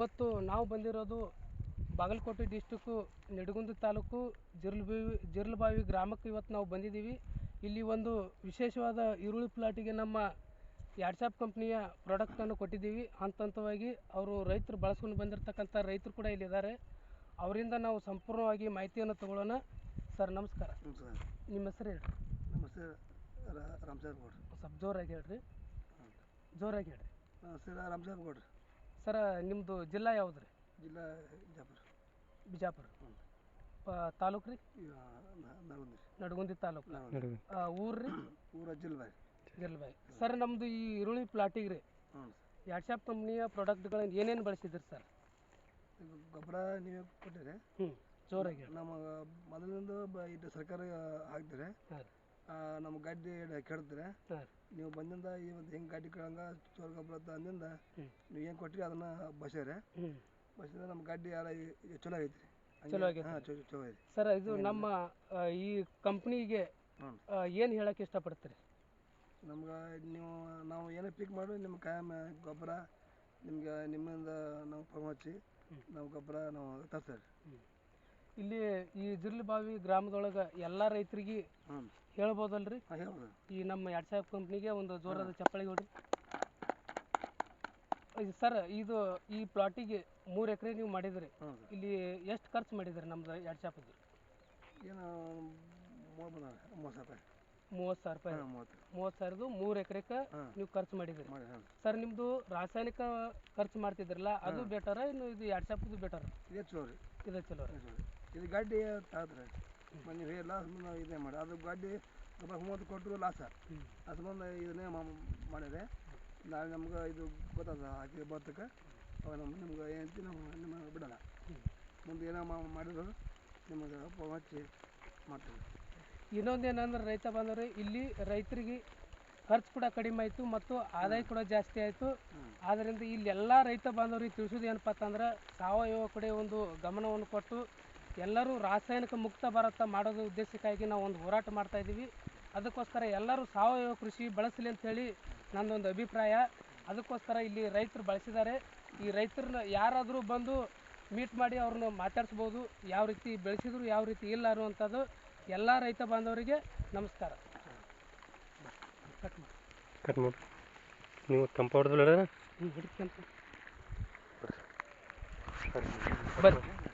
ಇವತ್ತು ನಾವು ಬಂದಿರೋದು ಬಾಗಲಕೋಟೆ ಡಿಸ್ಟಿಕ್ಕು ನಿಡಗುಂದಿ ತಾಲೂಕು ಜಿರ್ಲಬಾವಿ ಜಿರ್ಲ್ಬಾವಿ ಗ್ರಾಮಕ್ಕೆ ಇವತ್ತು ನಾವು ಬಂದಿದ್ದೀವಿ. ಇಲ್ಲಿ ಒಂದು ವಿಶೇಷವಾದ ಈರುಳ್ಳಿ ಪ್ಲಾಟಿಗೆ ನಮ್ಮ ಯಾಡ್ಸಾಪ್ ಕಂಪ್ನಿಯ ಪ್ರಾಡಕ್ಟನ್ನು ಕೊಟ್ಟಿದ್ದೀವಿ. ಹಂತ ಹಂತವಾಗಿ ಅವರು ರೈತರು ಬಳಸ್ಕೊಂಡು ಬಂದಿರತಕ್ಕಂಥ ರೈತರು ಕೂಡ ಇಲ್ಲಿದ್ದಾರೆ. ಅವರಿಂದ ನಾವು ಸಂಪೂರ್ಣವಾಗಿ ಮಾಹಿತಿಯನ್ನು ತಗೊಳ್ಳೋಣ. ಸರ್ ನಮಸ್ಕಾರ. ನಮಸ್ಕಾರ. ನಿಮ್ಮ ಹೆಸರು ಹೇಳಿ ನಮ್ಮ ಹೆಸರು ರಾಮಸಾಹೇಬ್ ಗೌಡ್ರಿ. ಸ್ವಲ್ಪ ಜೋರಾಗಿ ಹೇಳ್ರಿ. ಜೋರಾಗಿ ಹೇಳ್ರಿ. ಸರ್ ಗೌಡ್ರಿ ಗೌಡ್ರು. ಸರ ನಿಮ್ಮದು ಜಿಲ್ಲಾ ಯಾವುದು ರೀ ಜಿಲ್ಲಾ ಬಿಜಾಪುರ. ಬಿಜಾಪುರ. ಪ ತಾಲೂಕು ರೀ? ನರಗುಂದಿ ನಡಗುಂದಿ ತಾಲೂಕು. ನರಗುಂದಿ ಊರು ರೀ? ಊರ ಜಿಲ್ಬಾಯಿ ಗಿರ್ಲ್ಬಾಯಿ ಸರ್ ನಮ್ಮದು ಈ ಈರುಳ್ಳಿ ಪ್ಲಾಟಿಗೆ ರೀ. ಹ್ಞೂ ಶಾಪ್ ಕಂಪ್ನಿಯ ಪ್ರಾಡಕ್ಟ್ಗಳನ್ನು ಏನೇನು ಬಳಸಿದ್ರಿ ಸರ್? ಗೊಬ್ಬರ ನೀವೇ ಕೊಟ್ಟಿರಿ. ಹ್ಞೂ ಜೋರಾಗಿ ಹೇಳಿ. ನಮ್ಮ ಮೊದಲಿಂದ ಬ ಇದು ಸರ್ಕಾರ ಹಾಕ್ತಾರೆ ಹಾಂ ನಮ್ಮ ಗಾಡಿ ಕೆಡ್ತಾರೆ ಹಾಂ ನೀವು ಬಂದಿಂದ ಈ ಒಂದು ಹೆಂಗೆ ಗಾಡಿ ಕೆಳಂಗ ಚೋರ್ ಗೊಬ್ಬರ ಅಂತ ಅಂದಿಂದ ನೀವು ಏನು ಕೊಟ್ಟಿರಿ ಅದನ್ನ ಬಸರೆ ಬಸ್ಸಿಂದ ನಮ್ಮ ಗಾಡಿ ಎಲ್ಲ ಚಲೋ ಐತ್ರಿ ಚಲೋ. ಹಾಂ ಚಲೋ ಐತಿ ಸರ್ ಇದು ನಮ್ಮ ಆ, ಈ ಕಂಪ್ನಿಗೆ ಹ್ಞೂ ಏನು ಹೇಳಕ್ಕೆ ಇಷ್ಟಪಡ್ತೀರಿ? ನಮ್ಗೆ ನೀವು ನಾವು ಏನೇ ಪಿಕ್ ಮಾಡಿ ನಿಮ್ಮ ಕಾಯಂ ಗೊಬ್ಬರ ನಿಮ್ಗೆ ನಿಮ್ಮಿಂದ ನಾವು ಫೋನ್ ಹಚ್ಚಿ ನಾವು ಗೊಬ್ಬರ ನಾವು ತರ್ತಾರೆ ಇಲ್ಲಿ ಈ ಜಿರ್ಲಬಾವಿ ಗ್ರಾಮದೊಳಗೆ ಎಲ್ಲ ರೈತರಿಗೆ ಹೇಳ್ಬೋದಲ್ರಿ? ಈ ನಮ್ಮ ಯಾಡ್ಸಾಪ್ ಕಂಪ್ನಿಗೆ ಒಂದು ಜೋರಾದ ಚಪ್ಪಾಳಿ ಹೊಡ್ರಿ. ಇದು ಸರ್ ಇದು ಈ ಪ್ಲಾಟಿಗೆ ಮೂರು ಎಕರೆ ನೀವು ಮಾಡಿದ್ರಿ. ಇಲ್ಲಿ ಎಷ್ಟು ಖರ್ಚು ಮಾಡಿದ್ರಿ ನಮ್ದು ಏನು ಮೂವತ್ತು ಸಾವಿರ. ರೂಪಾಯಿ ಮೂವತ್ತು ಸಾವಿರ ರೂಪಾಯಿ ಮೂವತ್ತು. ಮೂವತ್ತು ಸಾವಿರದ್ದು ಮೂರು ಎಕರೆಗೆ ನೀವು ಖರ್ಚು ಮಾಡಿದ್ರಿ ಸರ್ ನಿಮ್ಮದು ರಾಸಾಯನಿಕ ಖರ್ಚು ಮಾಡ್ತಿದ್ರಲ್ಲ ಅದು ಬೆಟರ್ ಇನ್ನು ಇದು ಯಾಡ್ಸಾಪ್ದು ಬೆಟರ್? ಇದೇ ಚಲೋ ರೀ. ಇದೆ ಚಲೋ ರೀ. ಇದೇ ಚಲೋ ರೀ. ಇದು ಗಾಡಿ ತಾತ್ರಿ ನೀವು ಹೇಳಿ ಲಾಸ್ ನಾವು ಇದೇ ಮಾಡಿ. ಅದು ಗಾಡಿ ಗೊಬ್ಬರ ಮೂವತ್ತು ಕೊಟ್ಟರು ಲಾಸ ಅದು ಬಂದು ಇದನ್ನೇ ಮಾಡಿದೆ ನಾಳೆ ನಮ್ಗೆ ಇದು ಗೊತ್ತದ ಹಾಕಿ ಬರ್ತಕ್ಕೆ. ಅವಾಗ ನಮ್ಮ ನಿಮ್ಗೆ ಏನಂತ ನಾವು ನಿಮಗೆ ಬಿಡೋಲ್ಲ. ಮುಂದೆ ಏನೋ ಮಾಡಿದ್ರು ನಿಮಗೆ ಹಚ್ಚಿ ಮಾಡ್ತೀವಿ. ಇನ್ನೊಂದೇನಂದ್ರೆ ರೈತ ಬಂದರೆ ಇಲ್ಲಿ ರೈತರಿಗೆ ಖರ್ಚು ಕೂಡ ಕಡಿಮೆ ಆಯಿತು ಮತ್ತು ಆದಾಯ ಕೂಡ ಜಾಸ್ತಿ ಆಯಿತು. ಆದ್ದರಿಂದ ಇಲ್ಲಿ ಎಲ್ಲ ರೈತ ಬಾಂಧವರಿಗೆ ತಿಳಿಸೋದು ಏನಪ್ಪ ಅಂತಂದ್ರೆ ಸಾವಯವ ಕಡೆ ಒಂದು ಗಮನವನ್ನು ಕೊಟ್ಟು ಎಲ್ಲರೂ ರಾಸಾಯನಿಕ ಮುಕ್ತ ಭಾರತ ಮಾಡೋದು ಉದ್ದೇಶಕ್ಕಾಗಿ ನಾವು ಒಂದು ಹೋರಾಟ ಮಾಡ್ತಾ ಇದ್ದೀವಿ. ಅದಕ್ಕೋಸ್ಕರ ಎಲ್ಲರೂ ಸಾವಯವ ಕೃಷಿ ಬಳಸಲಿ ಅಂಥೇಳಿ ನನ್ನೊಂದು ಅಭಿಪ್ರಾಯ. ಅದಕ್ಕೋಸ್ಕರ ಇಲ್ಲಿ ರೈತರು ಬಳಸಿದ್ದಾರೆ. ಈ ರೈತರನ್ನ ಯಾರಾದರೂ ಬಂದು ಮೀಟ್ ಮಾಡಿ ಅವ್ರನ್ನ ಮಾತಾಡಿಸ್ಬೋದು. ಯಾವ ರೀತಿ ಬೆಳೆಸಿದ್ರು ಯಾವ ರೀತಿ ಇಲ್ಲ ಅನ್ನುವಂಥದ್ದು ಎಲ್ಲ ರೈತ ಬಾಂಧವರಿಗೆ ನಮಸ್ಕಾರ. ಕಟ್ ಮಾಡಿ. ಕಟ್ ಮಾಡಿ ನೀವು ಬರ್ರಿ.